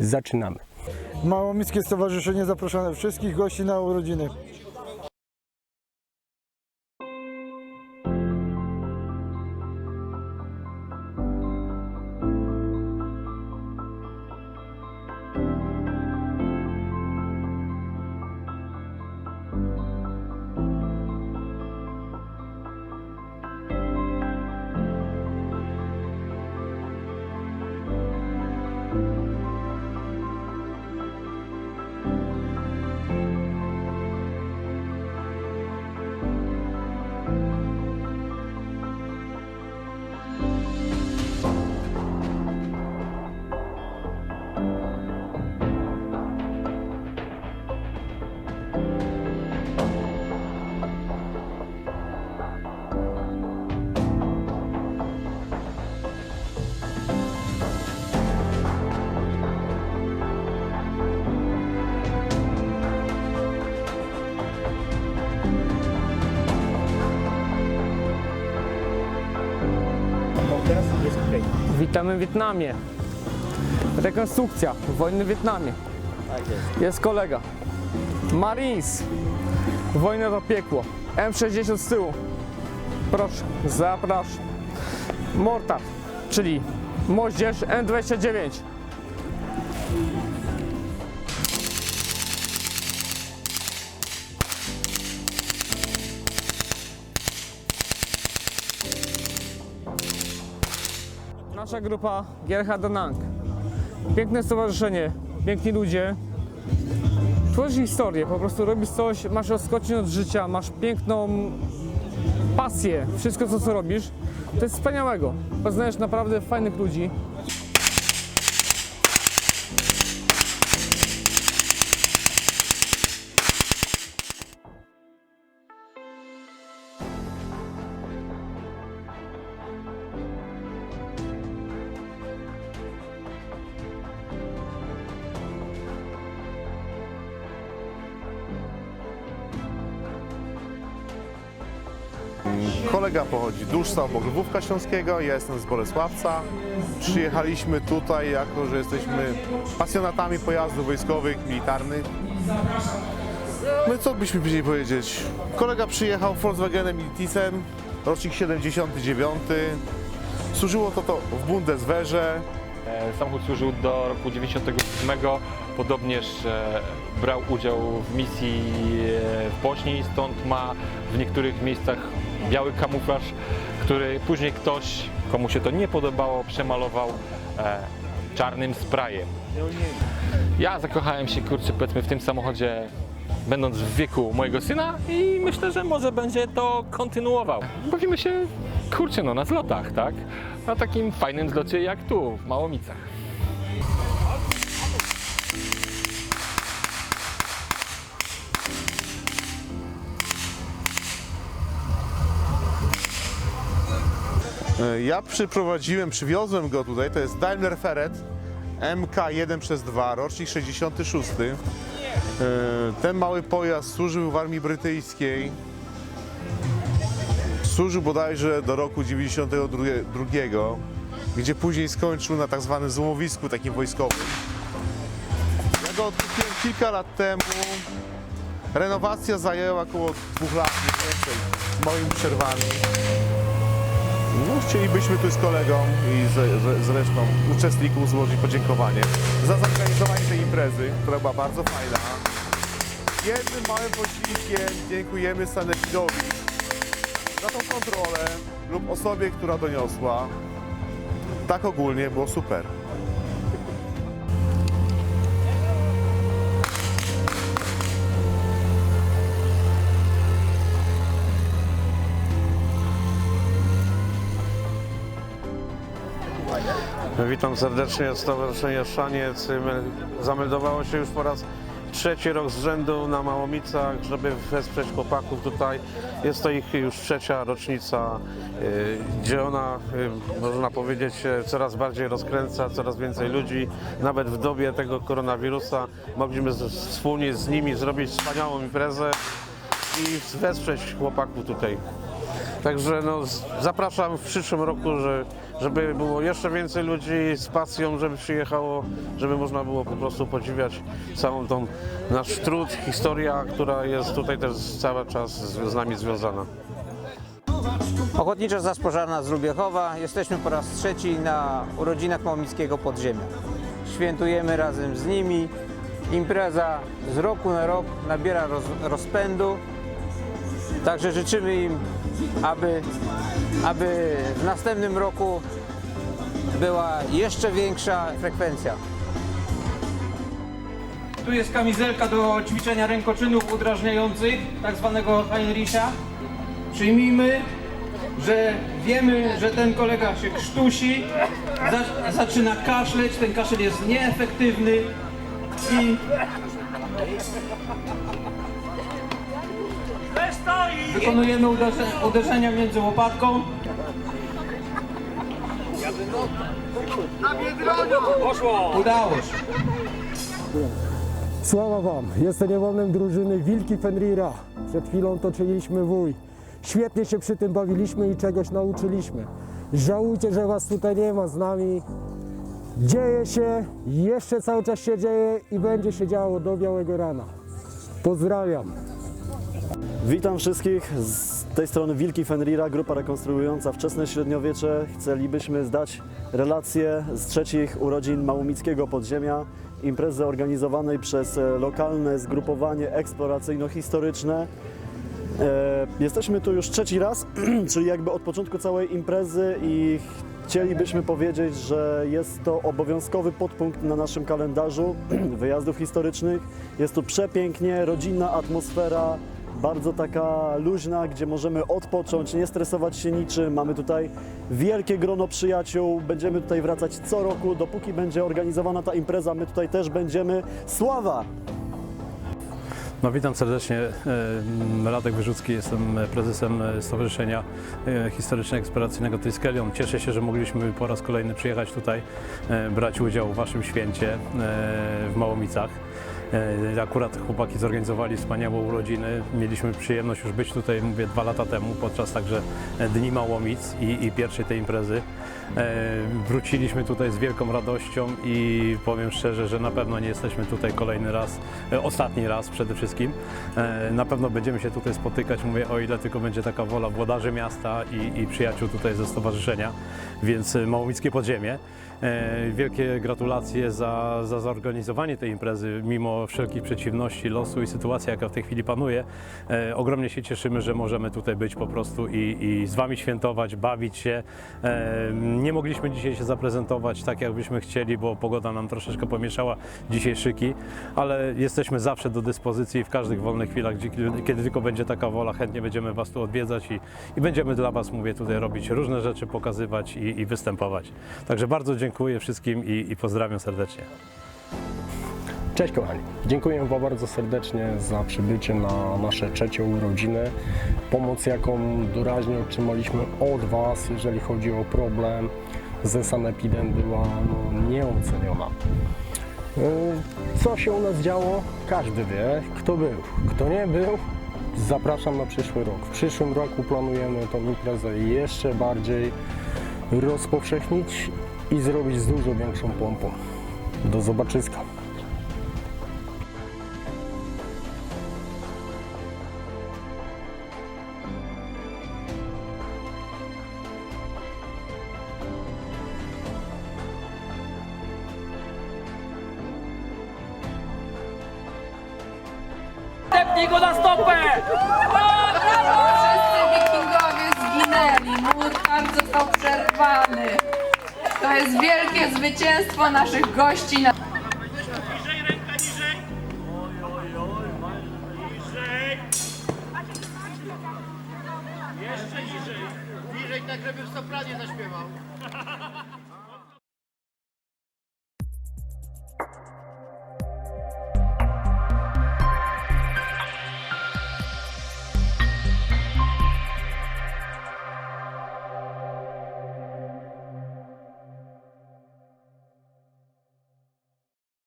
Zaczynamy. Małomickie Stowarzyszenie zaprasza wszystkich gości na urodziny. Witamy w Wietnamie. Rekonstrukcja wojny w Wietnamie. Jest kolega. Marines. Wojna to piekło. M60 z tyłu. Proszę, zapraszam. Mortar, czyli moździerz M29. Nasza grupa Gerhard Danang. Piękne stowarzyszenie, piękni ludzie. Tworzysz historię, po prostu robisz coś, masz odskocznię od życia, masz piękną pasję, wszystko co, co robisz. To jest wspaniałego. Poznajesz naprawdę fajnych ludzi. Kolega pochodzi Duszca obok Lwówka Śląskiego, ja jestem z Bolesławca. Przyjechaliśmy tutaj jako, że jesteśmy pasjonatami pojazdów wojskowych, militarnych. No i co byśmy później powiedzieć? Kolega przyjechał Volkswagenem Iltisem, rocznik 79. Służyło to, to w Bundeswehrze. E, Samochód służył do roku 97, podobnież e, brał udział w misji e, w Bośni, stąd ma w niektórych miejscach biały kamuflaż, który później ktoś, komu się to nie podobało, przemalował e, czarnym sprayem. Ja zakochałem się, kurczę, powiedzmy w tym samochodzie będąc w wieku mojego syna i myślę, że może będzie to kontynuował. Bawimy się, kurczę, no na zlotach, tak? Na takim fajnym zlocie jak tu, w Małomicach. Ja przyprowadziłem, przywiozłem go tutaj, to jest Daimler Ferret MK1 przez 2, rocznik 66. E, Ten mały pojazd służył w armii brytyjskiej. Służył bodajże do roku 92, gdzie później skończył na tak zwanym złomowisku takim wojskowym. Ja go odkupiłem kilka lat temu. Renowacja zajęła około dwóch lat, więcej, moimi przerwami. No, chcielibyśmy tu z kolegą i z, z, resztą uczestników złożyć podziękowanie za zorganizowanie tej imprezy, która była bardzo fajna. Jednym małym posiłkiem dziękujemy sanepidowi za tą kontrolę lub osobie, która doniosła. Tak ogólnie było super. Witam serdecznie. Stowarzyszenie Szaniec zameldowało się już po raz trzeci rok z rzędu na Małomicach, żeby wesprzeć chłopaków tutaj. Jest to ich już trzecia rocznica, y, gdzie ona, y, można powiedzieć, coraz bardziej rozkręca, coraz więcej ludzi. Nawet w dobie tego koronawirusa mogliśmy wspólnie z nimi zrobić wspaniałą imprezę i wesprzeć chłopaków tutaj. Także no, zapraszam w przyszłym roku, że żeby było jeszcze więcej ludzi z pasją, żeby przyjechało, żeby można było po prostu podziwiać całą tą nasz trud, historia, która jest tutaj też cały czas z, z nami związana. Ochotnicza Straż Pożarna z Lubiechowa. Jesteśmy po raz trzeci na urodzinach Małomickiego Podziemia. Świętujemy razem z nimi. Impreza z roku na rok nabiera roz, rozpędu. Także życzymy im, aby, aby w następnym roku była jeszcze większa frekwencja. Tu jest kamizelka do ćwiczenia rękoczynów udrażniających, tak zwanego Heinricha. Przyjmijmy, że wiemy, że ten kolega się krztusi, za, zaczyna kaszleć, ten kaszel jest nieefektywny i wykonujemy uderze, uderzenia między łopatką. Udało się. Sława Wam! Jestem niewolnym drużyny Wilki Fenrira. Przed chwilą toczyliśmy wój. Świetnie się przy tym bawiliśmy i czegoś nauczyliśmy. Żałujcie, że Was tutaj nie ma z nami. Dzieje się, jeszcze cały czas się dzieje i będzie się działo do białego rana. Pozdrawiam! Witam wszystkich z tej strony Wilki Fenrira, grupa rekonstruująca wczesne średniowiecze. Chcielibyśmy zdać relację z trzecich urodzin Małomickiego Podziemia, imprezy organizowanej przez e, lokalne zgrupowanie eksploracyjno-historyczne. E, Jesteśmy tu już trzeci raz, czyli jakby od początku całej imprezy i chcielibyśmy powiedzieć, że jest to obowiązkowy podpunkt na naszym kalendarzu wyjazdów historycznych. Jest tu przepięknie, rodzinna atmosfera, bardzo taka luźna, gdzie możemy odpocząć, nie stresować się niczym. Mamy tutaj wielkie grono przyjaciół, będziemy tutaj wracać co roku, dopóki będzie organizowana ta impreza, my tutaj też będziemy. Sława! No, witam serdecznie. E, Radek Wyrzucki, jestem prezesem Stowarzyszenia e, Historyczno-Eksploracyjnego Triskelion. Cieszę się, że mogliśmy po raz kolejny przyjechać tutaj, e, brać udział w Waszym święcie w Małomicach. E, Akurat chłopaki zorganizowali wspaniałe urodziny. Mieliśmy przyjemność już być tutaj, mówię, dwa lata temu, podczas także Dni Małomic i, i pierwszej tej imprezy. E, Wróciliśmy tutaj z wielką radością i powiem szczerze, że na pewno nie jesteśmy tutaj kolejny raz, e, ostatni raz przede wszystkim. E, Na pewno będziemy się tutaj spotykać, mówię, o ile tylko będzie taka wola włodarzy miasta i, i przyjaciół tutaj ze stowarzyszenia, więc e, Małomickie Podziemie. E, Wielkie gratulacje za, za zorganizowanie tej imprezy, mimo wszelkich przeciwności losu i sytuacji, jaka w tej chwili panuje. E, Ogromnie się cieszymy, że możemy tutaj być po prostu i, i z Wami świętować, bawić się. E, Nie mogliśmy dzisiaj się zaprezentować tak, jakbyśmy chcieli, bo pogoda nam troszeczkę pomieszała dzisiaj szyki, ale jesteśmy zawsze do dyspozycji w każdych wolnych chwilach, gdzie, kiedy tylko będzie taka wola, chętnie będziemy Was tu odwiedzać i, i będziemy dla Was, mówię, tutaj robić różne rzeczy, pokazywać i, i występować. Także bardzo dziękuję wszystkim i, i pozdrawiam serdecznie. Cześć kochani, dziękuję Wam bardzo serdecznie za przybycie na nasze trzecie urodziny. Pomoc jaką doraźnie otrzymaliśmy od Was, jeżeli chodzi o problem ze sanepidem była no, nieoceniona. Yy, Co się u nas działo? Każdy wie, kto był. Kto nie był, zapraszam na przyszły rok. W przyszłym roku planujemy tą imprezę jeszcze bardziej rozpowszechnić i zrobić z dużo większą pompą. Do zobaczyska. Wszyscy wikingowie zginęli, mur jest wielkie zwycięstwo naszych gości. Na...